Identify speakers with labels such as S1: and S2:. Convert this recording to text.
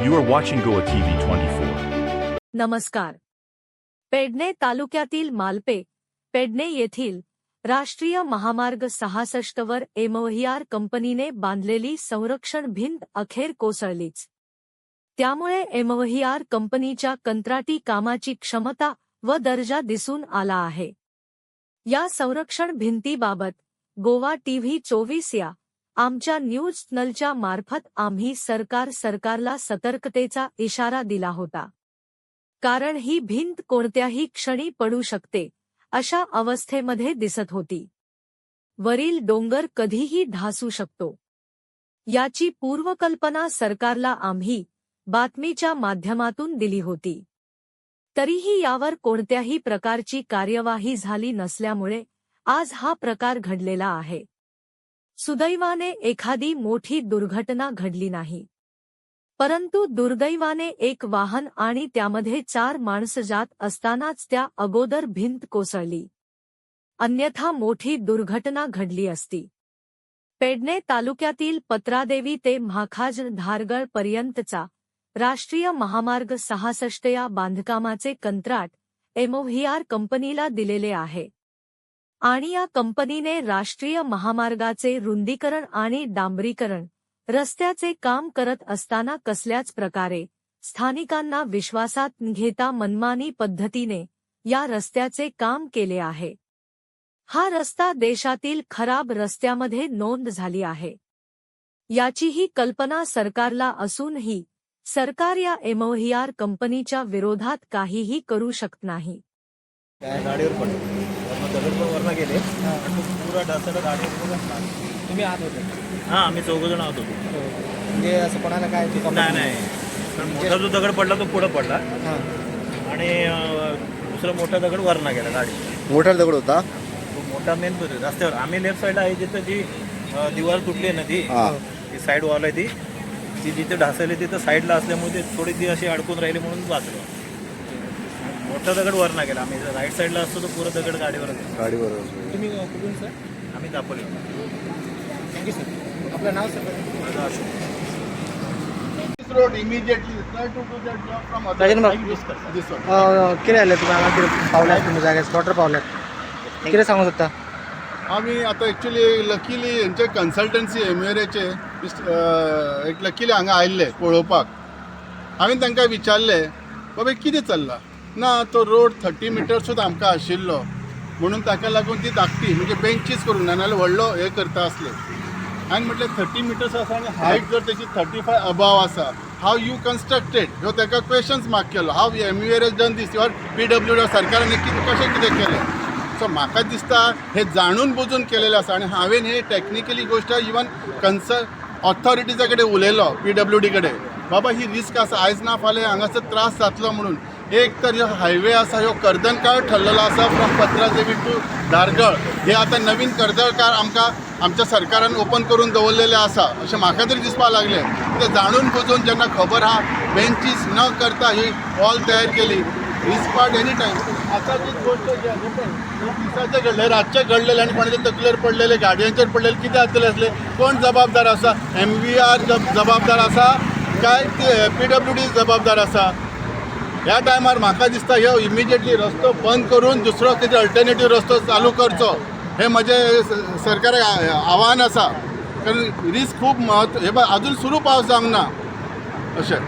S1: You are watching Goa TV 24.
S2: नमस्कार. पेडणे तालुक्यातील मालपे पेडणे येथील राष्ट्रीय महामार्ग सहासष्टवर एमओहीआर कंपनीने बांधलेली संरक्षण भिंत अखेर कोसळलीच. त्यामुळे एमओहीआर कंपनीच्या कंत्राटी कामाची क्षमता व दर्जा दिसून आला आहे. या संरक्षण भिंतीबाबत गोवा टीव्ही चोवीस या आमच्या न्यूज नलच्या मार्फत आम्ही सरकार सरकारला सतर्कतेचा इशारा दिला होता. कारण ही भिंत कोणत्याही क्षणी पडू शकते अशा अवस्थेमध्ये दिसत होती. वरील डोंगर कधीही ढासू शकतो. याची पूर्वकल्पना सरकारला आम्ही बातमीच्या माध्यमातून दिली होती. तरीही यावर कोणत्याही प्रकारची कार्यवाही झाली नसल्यामुळे आज हा प्रकार घडलेला आहे. सुदैवाने एखादी मोठी दुर्घटना घडली नाही. परंतु दुर्दैवाने एक वाहन आणि त्यामध्ये चार माणसं जात असतानाच त्या अगोदर भिंत कोसळली. अन्यथा मोठी दुर्घटना घडली असती. पेडणे तालुक्यातील पत्रादेवी ते म्हाखाज धारगळ पर्यंतचा राष्ट्रीय महामार्ग सहासष्ट या बांधकामाचे कंत्राट एमओव्हीआर कंपनीला दिलेले आहे. आणि या कंपनीने राष्ट्रीय महामार्गाचे रुंदीकरण आणि डांबरीकरण रस्त्याचे काम करत असताना कसल्याच प्रकारे स्थानिकांना विश्वासात घेता मनमानी पद्धतीने या रस्त्याचे काम केले आहे. हा रस्ता देशातील खराब रस्त्यामध्ये नोंद झाली आहे. याचीही कल्पना सरकारला असूनही सरकार या एमओहीआर कंपनीच्या विरोधात काहीही करू शकत नाही.
S3: काय गाडीवर पडले वरनं दगड पण वरनं गेले पुरा पूर्ण स्नान.
S4: तुम्ही आत होते?
S3: हा आम्ही चौघ जण आहोत होतो.
S4: म्हणजे असं कोणाला काय
S3: नाही नाही. पण मोठा जो दगड पडला तो पुढं पडला.
S4: हां.
S3: आणि दुसरा मोठा दगड वरनं गेला गाडी.
S5: मोठा दगड होता?
S3: तो मोठा मेन रस्त्यावर. आम्ही लेफ्ट साईडला आहे जिथं जी दिवार तुटली आहे ना ती
S5: हा.
S3: ती साईड वॉल आहे ती ती जिथे ढासळली तिथं साईडला असल्यामुळे ते थोडी ती अशी अडकून राहिली म्हणून वाचलो. मोठा दगड वरनं गेला. आम्ही राईट साईडला असतो तो पुरा दगड गाडीवर
S5: गाडीवर
S4: तुम्ही कुठून सर?
S3: आम्ही दाखवले
S4: थँक्यू सर आपलं नाव सर
S3: माझा Ashok.
S6: Road immediately. Try to do that job from other
S4: Rajan
S6: side.
S4: भाऊ
S6: This one.
S4: किती आले तुम्ही? आम्हाला किती पावल्यात तुम्ही जागेत? स्पॉटर पावल्यात किती सांगू शकता?
S6: आमी आतां एक्चुली लकीली हेंचे कन्सल्टन्सी एमएरएचे एक लकीली हांगा आयिल्ले पळोवपाक हांवें तांकां विचारलें बाबा कितें चल्लां? ना तो रोड थर्टी मिटर सुद्दां आमकां आशिल्लो. म्हणून ताका लागून ती धाकटी म्हणजे बेंचीस करूंक ना नाल्यार व्हडलो हे करता आसले. हांवें म्हटलें थर्टी मिटर्स आसा आनी हायट जर तेची थर्टी फाय अबाव आसा हाव यू कन्स्ट्रक्टेड? ह्यो ताका क्वेश्चन्स मार्क केलो. हाव M U S done this your P W D सरकारान कितें कशें कितें केलें? सो म्हाका दिसता हे जाणून बुजून केलेलें आसा आनी हांवें हे टॅक्निकली गोश्ट इवन कन्सर्न ऑथॉरिटीजा कडेन उलयलो पी डब्ल्यू डी कडेन बाबा ही रिस्क आसा आयज ना फाल्यां हांगासर त्रास जातलो म्हणून. एक तर ह्यो हायवे आसा ह्यो कर्दनकाळ ठरलेलो आसा फ्रॉम पत्रादेवी टू धारगळ. हे आतां नवीन कर्दळकार आमकां आमच्या सरकारान ओपन करून दवरलेले आसा अशें म्हाका तरी दिसपाक लागलें. ते जाणून बुजून जेन्ना खबर आहा बेंचीस न करता ही हॉल तयार केली. रिस्पाट एनी टाईम आतां जी गोष्ट जी आहे पळय, घडले रातचे रातचें घडलेलें आनी कोणाच्या तकलेर पडलेले गाडयांचेर पडलेले कितें जातलें असले कोण जबाबदार आसा एम व्ही आर जबाबदार आसा काय पी डब्ल्यू डी जबाबदार आसा ह्या टायमार म्हाका दिसता ह्यो इमिजिएटली रस्तो बंद करून दुसरो कितें अल्टरनेटीव रस्तो चालू करचो हे म्हजें सरकाराक आव्हान आसा. कारण रिस्क खूब महत्त्व हे अजून सुरू पावस जावंक ना. अशें.